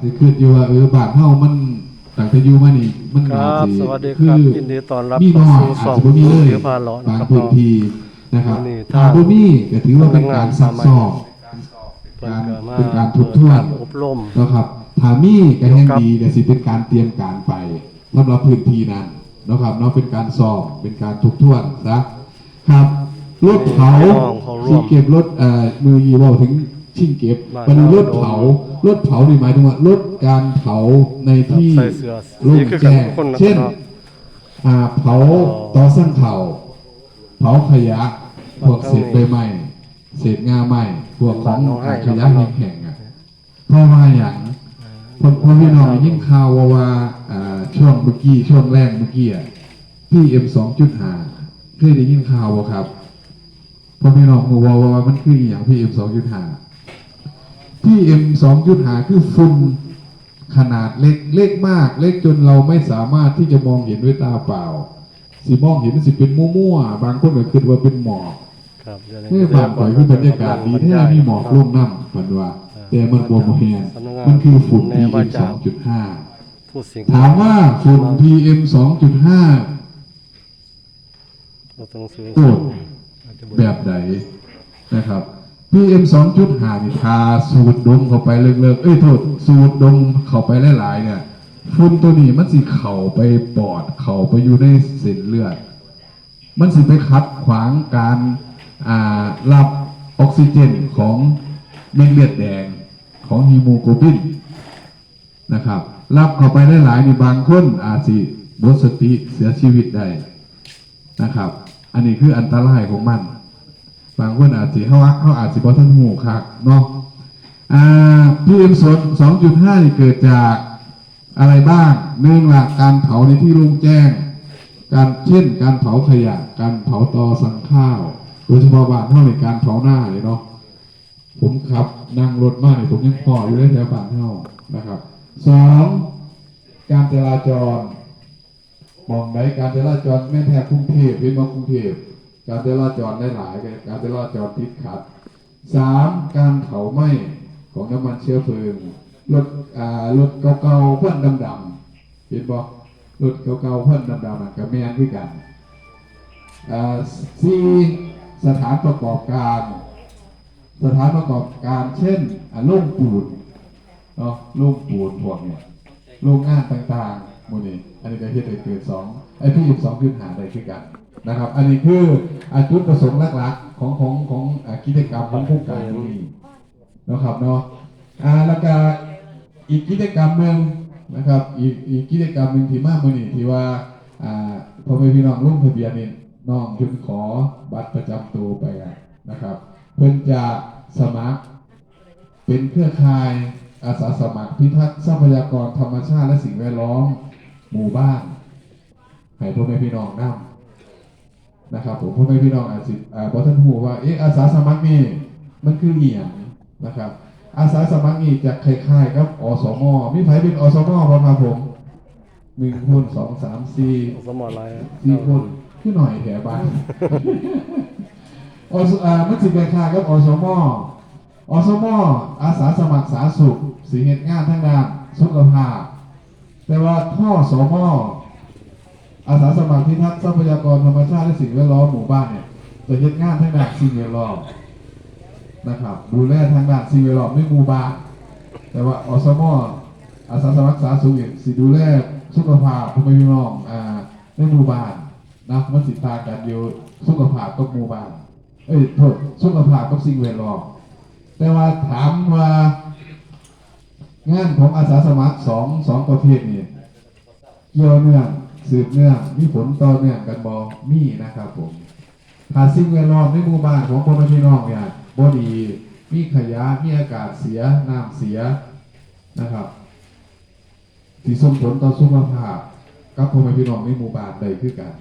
สิคืออยู่ว่าเออบ้านเฮามันตั้งแต่อยู่มานี่มันครับน่าสวัสดีครับอยินดีต้อนรับมีน้อยเข้าสู่อาจช่องจะบ่มีเลยเสือพาเลาะนะบางครับพื้นที่นะครับวันนี้ถ้าทางบ่มีก็ถือว่าเป็นการซักซ้อมเพิ่นก็มาเป็นการทบทวนการอบรมนะครับถ้ามีก็แห่งครับดีก็สิเป็นการเตรียมการไปสำหรับพื้นที่นั้นนะครับเนาะเป็นการซ้อมเป็นการทบทวนซะครับรถเผาพี่น้องเขาร่ที่วมเก็บรถเอ่อมือยีบอกถึง ชิ่งเก็บบ้านมันรถเราเผารถเผานี่หมายถึงว่าลดการเผาในที่ใส่เสื้อโล่งสีคือกันแจ้งทุกคนนะครับเช่นเนาะอ่าเผาอ๋อตอสั่งเผาเผาขยะพวกเศษใบไม้เศษงาไม้พวกของบ้านน้องให้ขยะแห้งๆอะเพราะว่าอย่างพอพอพี่น้องยิ่งข่าวว่าว่าอ่าช่วงเมื่อกี้ช่วงแรกเมื่อกี้อะพี่เอ็มสองจุดห้าเคยได้ยินข่าวบ่ครับพอพี่น้องรู้ว่าว่ามันคืออหย่างพี่เอ็มสองจุดห้า พี่เอ็มสองจุดห้าคือฝุ่นขนาดเล็กเล็กมาก เล็กจนเราไม่สามารถที่จะมองเห็นด้วยตาเปล่าสิมองเห็นมันสิเป็นมั่วๆบางคนก็คิดว่าเป็นหมอกครับเดี๋ยวเมื่อผ่านไปคือบรรยากาศดีแท้มีหมอกลงน้ำพันว่า แต่มันบวมแหงมันคือฝุ่น PM 2.5ผู้สิ่งถามว่าฝุ่น PM 2.5เราต้องซื้อโกรธแบบไหนนะครับ PM 2.5นี่ทาสูดดมเข้าไปเลิกๆเอ้ยโทษ สูดดมเข้าไปหลายๆเนี่ยฝุ่นตัวนี้มันสิเข่าไปปอด เข่าไปอยู่ในเส้นเลือด มันสิไปขัดขวางการอ่ารับออกซิเจนของเม็ดเลือดแดงของฮีโมโกลบินนะครับ รับเข้าไปหลายๆนี่บางคนอาจสิหมดสติเสียชีวิตได้นะครับ อันนี้คืออันตรายของมัน บางคนอาจสิเขาเขาอาจสิบ่ทันหูคักเนาะอ่าพีเอ็มสองจุดห้าเกิดจากอะไรบ้างหนึ่งหลักการเผาในที่โล่งแจ้ง การเช่นการเผาขยะ การเผาตอสั่งข้าว โดยเฉพาะบ้านเท่าในการเผาหน้าเลยเนาะผมขับนั่งรถมากเนี่ยผมยังพออยู่ได้แถวบ้านเท่านะครับสองการจราจรมองไหนการจราจรแม่แทบกรุงเทพเป็นมากรุงเทพ การจราจรได้หลายการจราจรติดขัดสามการเผาไหม้ของน้ำมันเชื้อเพลิงรถอ่ารถเก่าๆควันดำๆเห็นบ่รถเก่าๆควันดำๆน่ะกับแม่นคือกันอ่าสี่สถานประกอบการ สถานประกอบการเช่นอ่าโรงปูนเนาะโรงปูนพวกเนี่ยโรงงานต่างๆมูนี่อันนี้ก็เฮ็ดให้เกิดสองไอ้ที่สองขึ้นหาได้คือกัน นะครับ อันนี้คืออาจุดประสงค์หลักๆของของของกิจกรรมของโครงการนี้นะครับเนาะอ่าแล้วก็อีกกิจกรรมหนึ่งนะครับอีกอีกกิจกรรมหนึ่งที่มากมือนี่ที่ว่าอ่าพอไปพี่น้องลงทะเบียนนี่น้องจึงขอบัตรประจำตัวไปนะครับ เพื่อนจะสมัคร เป็นเครือข่ายอาสาสมัครพิทักษ์ทรัพยากรธรรมชาติและสิ่งแวดล้อมหมู่บ้านให้พ่อแม่พี่น้องนำ นะครับผมพ่อแม่พี่น้องอาจสิอ่าบอท่านหูว่าเอ๊ะอาสาสมัครนี่มันคือเอียงนะครับ อาสาสมัครนี่จะคล้ายๆกับอสมมีไผเป็นอสมบ้างครับผมหนึ่งคนสองสามสี่สมอลายสี่คนขึ้นหน่อยแถวบ้านอสอ่ามันสิเป็นค่ายกับอสมอสมอาสาสมัครสาธารณสุขสีเหตุงานทั้งด้านสุขภาพแต่ว่าท่อสม อาสาสมัครพิทักษ์ทรัพยากรธรรมชาติและสิ่งแวดล้อมหมู่บ้านเนี่ยจะเหตุงานทั้งด้านสิ่งแวดล้อมนะครับดูแลทางด้านสิ่งแวดล้อมในหมู่บ้าน แต่ว่าอสมออาสาสมัครสาธารณสุขเนี่ยสิดูแลสุขภาพพ่อแม่พี่น้องอ่าในหมู่บ้านนะมันสิตากันอยู่สุขภาพกับหมู่บ้านเอ้ยโทษสุขภาพกับสิ่งแวดล้อมแต่ว่าถามว่างานของอาสาสมัครสองสองประเภทนี่เกี่ยวเนื่อง สืบเนื่องมีผลต่อเนื่องกันบอมีนะครับผมถ้าสิ่งแวดล้อมในหมู่บ้านของพ่อแม่พี่น้องเนี่ยบ่ดีมีขยะมีอากาศเสียน้ำเสียนะครับที่ส่งผลต่อสุขภาพกับพ่อแม่พี่น้องในหมู่บ้านใดคือกัน